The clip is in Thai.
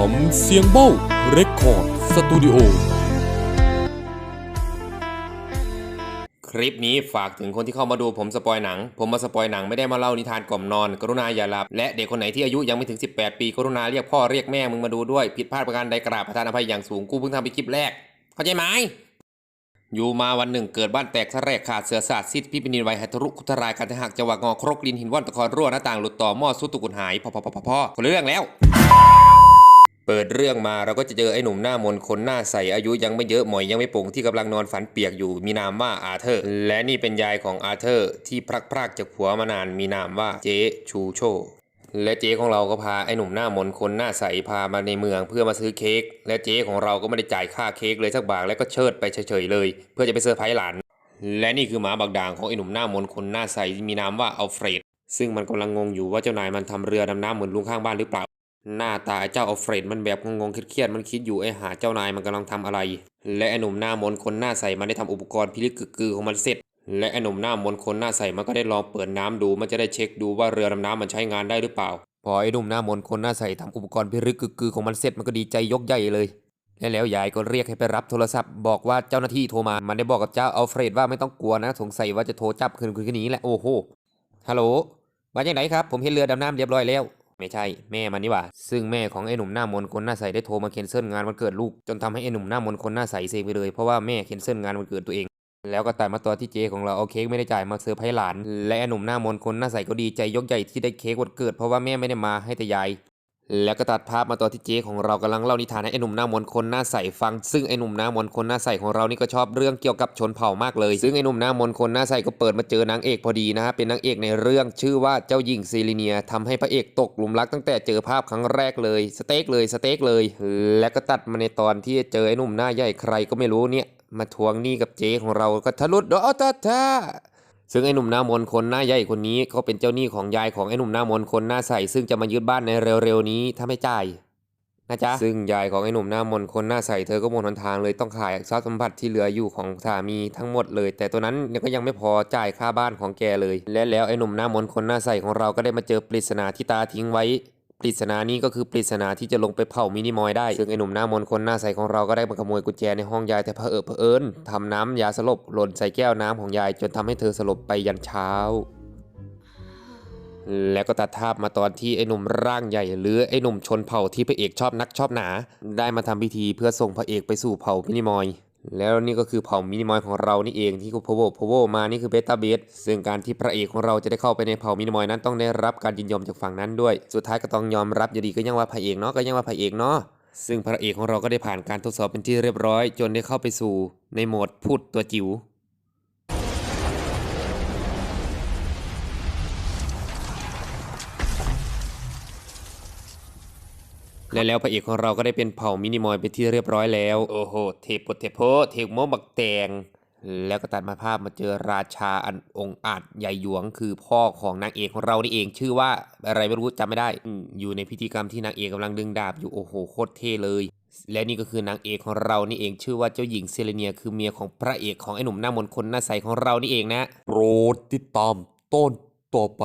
ผมเสียงเบ้าเรคคอร์ดสตูดิโอ คลิปนี้ฝากถึงคนที่เข้ามาดูผมสปอยหนัง ผมมาสปอยหนังไม่ได้มาเล่านิทานกล่อมนอน กรุณาอย่าหลับ และเด็กคนไหนที่อายุยังไม่ถึง 18 ปี กรุณาเรียกพ่อเรียกแม่มึงมาดูด้วย ผิดพลาดประการใดกราบประทานอภัยอย่างสูงกูเพิ่งทำไปคลิปแรก เข้าใจไหมอยู่มาวันหนึ่งเกิดบ้านแตกทะแรกขาดเสือสาดซิดพิพินินไวหัตรุคุทรายการทหักจังหวะงอครกลินหินว่อนตะคอนรั่วหน้าต่างหลุดต่อหม้อสุตุกุนหายพอพอพอพอพอคนเรื่องแล้ว เปิดเรื่องมาเราก็จะเจอไอ้หนุ่มหน้ามนคนหน้าใสอายุยังไม่เยอะหมอยยังไม่โป่งที่กำลังนอนฝันเปียกอยู่มีนามว่าอาเธอร์ และนี่เป็นยายของอาเธอร์ที่พลักพรากจากผัวมานานมีนามว่าเจ๊ชูโช และเจ๊ของเราก็พาไอ้หนุ่มหน้ามนคนหน้าใสพามาในเมืองเพื่อมาซื้อเค้กและเจ๊ของเราก็ไม่ได้จ่ายค่าเค้กเลยสักบาทแล้วก็เชิดไปเฉยๆเลย เพื่อจะไปเซอร์ไพรส์หลาน และนี่คือหมาบักด่างของไอ้หนุ่มหน้ามนคนหน้าใสมีนามว่าอัลเฟรดซึ่งมันกำลังงงอยู่ว่าเจ้านายมันทำเรือดำน้ำเหมือนลุงข้างบ้านหรือเปล่า หน้าตาเจ้าอัลเฟรดมันแบบงงๆเครียดๆมันคิดอยู่ไอ้หาเจ้านายมันกำลังทำอะไร และไอ้หนุ่มหน้ามนคนหน้าใสมันได้ทำอุปกรณ์พิลึกกึกกือของมันเสร็จ และไอ้หนุ่มหน้ามนคนหน้าใสมันก็ได้ลองเปิดน้ำดูมันจะได้เช็คดูว่าเรือดำน้ำมันใช้งานได้หรือเปล่า พอไอ้หนุ่มหน้ามนคนหน้าใสทำอุปกรณ์พิลึกกึกกือของมันเสร็จมันก็ดีใจยกใหญ่เลย และแล้วยายก็เรียกให้ไปรับโทรศัพท์บอกว่าเจ้าหน้าที่โทรมา มันได้บอกกับเจ้าอัลเฟรดว่าไม่ต้องกลัวนะสงสัยว่าจะโทรจับคืนคืนนี้แหละโอ้โห ฮัลโหล มาจากไหนครับ ผมเห็นเรือดำน้ำเรียบร้อยแล้ว ไม่ใช่แม่มันนี่ว่า ซึ่งแม่ของไอ้หนุ่มหน้ามนคนหน้าใสได้โทรมาเคนเซิลงานวันเกิดลูก จนทำให้ไอ้หนุ่มหน้ามนคนหน้าใสเซไปเลยเพราะว่าแม่เคนเซิลงานวันเกิดตัวเองแล้วก็ตัดมาตัวที่เจของเราเอาเค้กไม่ได้จ่ายมาเซอร์ไพรส์หลาน และไอ้หนุ่มหน้ามนคนหน้าใสก็ดีใจยกใหญ่ที่ได้เค้กวันเกิดเพราะว่าแม่ไม่ได้มาให้แต่ยาย แล้วก็ตัดภาพมาตอนที่เจ๊ของเรากำลังเล่านิทานให้ไอ้หนุ่มหน้ามนคนหน้าใสฟัง ซึ่งไอ้หนุ่มหน้ามนคนหน้าใสของเรานี่ก็ชอบเรื่องเกี่ยวกับชนเผ่ามากเลย ซึ่งไอ้หนุ่มหน้ามนคนหน้าใสก็เปิดมาเจอนางเอกพอดีนะฮะ เป็นนางเอกในเรื่องชื่อว่าเจ้าหญิงซีลิเนียทำให้พระเอกตกหลุมรักตั้งแต่เจอภาพครั้งแรกเลย สเต็กเลยสเต็กเลย แล้วก็ตัดมาในตอนที่เจอไอ้หนุ่มหน้าใหญ่ใครก็ไม่รู้เนี่ย มาทวงหนี้กับเจ๊ของเราก็ทะลุดดอตาตา ซึ่งไอ้หนุ่มหน้ามนคนหน้าใหญ่คนนี้เขาเป็นเจ้าหนี้ของยายของไอ้หนุ่มหน้ามนคนหน้าใสซึ่งจะมายึดบ้านในเร็วๆนี้ถ้าไม่จ่ายนะจ๊ะซึ่งยายของไอ้หนุ่มหน้ามนคนหน้าใสเธอก็หมดหนทางเลยต้องขายทรัพย์สมบัติที่เหลืออยู่ของสามีทั้งหมดเลย แต่ตัวนั้นก็ยังไม่พอจ่ายค่าบ้านของแกเลย และแล้วไอ้หนุ่มหน้ามนคนหน้าใสของเราก็ได้มาเจอปริศนาที่ตาทิ้งไว้ ปริศนานี้ก็คือปริศนาที่จะลงไปเผามินิมอยได้ซึ่งไอ้หนุ่มหน้ามนคนหน้าใสของเราก็ได้มาขโมยกุญแจในห้องยายแต่เผอิญเผอิญทำน้ำยาสลบหล่นใส่แก้วน้ำของยายจนทำให้เธอสลบไปยันเช้า แล้วก็ตัดภาพมาตอนที่ไอ้หนุ่มร่างใหญ่หรือไอ้หนุ่มชนเผ่าที่พระเอกชอบนักชอบหนา ได้มาทำพิธีเพื่อส่งพระเอกไปสู่เผ่ามินิมอย แล้วนี่ก็คือเผ่ามินิมอยของเรานี่เองที่กูโพโวโพโวมานี่คือเบต้าเบสซึ่งการที่พระเอกของเราจะได้เข้าไปในเผ่ามินิมอยนั้นต้องได้รับการยินยอมจากฝั่งนั้นด้วย สุดท้ายก็ต้องยอมรับอยู่ดีก็ยังว่าพระเอกเนาะก็ยังว่าพระเอกเนาะซึ่งพระเอกของเราก็ได้ผ่านการทดสอบเป็นที่เรียบร้อย จนได้เข้าไปสู่ในโหมดพูดตัวจิ๋ว และแล้วพระเอกของเราก็ได้เป็นเผ่ามินิมอยเป็นที่เรียบร้อยแล้ว โอ้โห เทปดเทโพเทกโมบักแตง แล้วก็ตัดมาภาพมาเจอราชาอันองค์อาจใหญ่หยวง คือพ่อของนางเอกของเรานี่เองชื่อว่าอะไรไม่รู้จำไม่ได้อืมอยู่ในพิธีกรรมที่นางเอกกำลังดึงดาบอยู่โอ้โหโคตรเท่เลย และนี่ก็คือนางเอกของเรานี่เองชื่อว่าเจ้าหญิงเซเลเนีย คือเมียของพระเอกของไอ้หนุ่มหน้ามนต์คนหน้าใสของเรานี่เองนะโปรดติดตามต้นต่อไป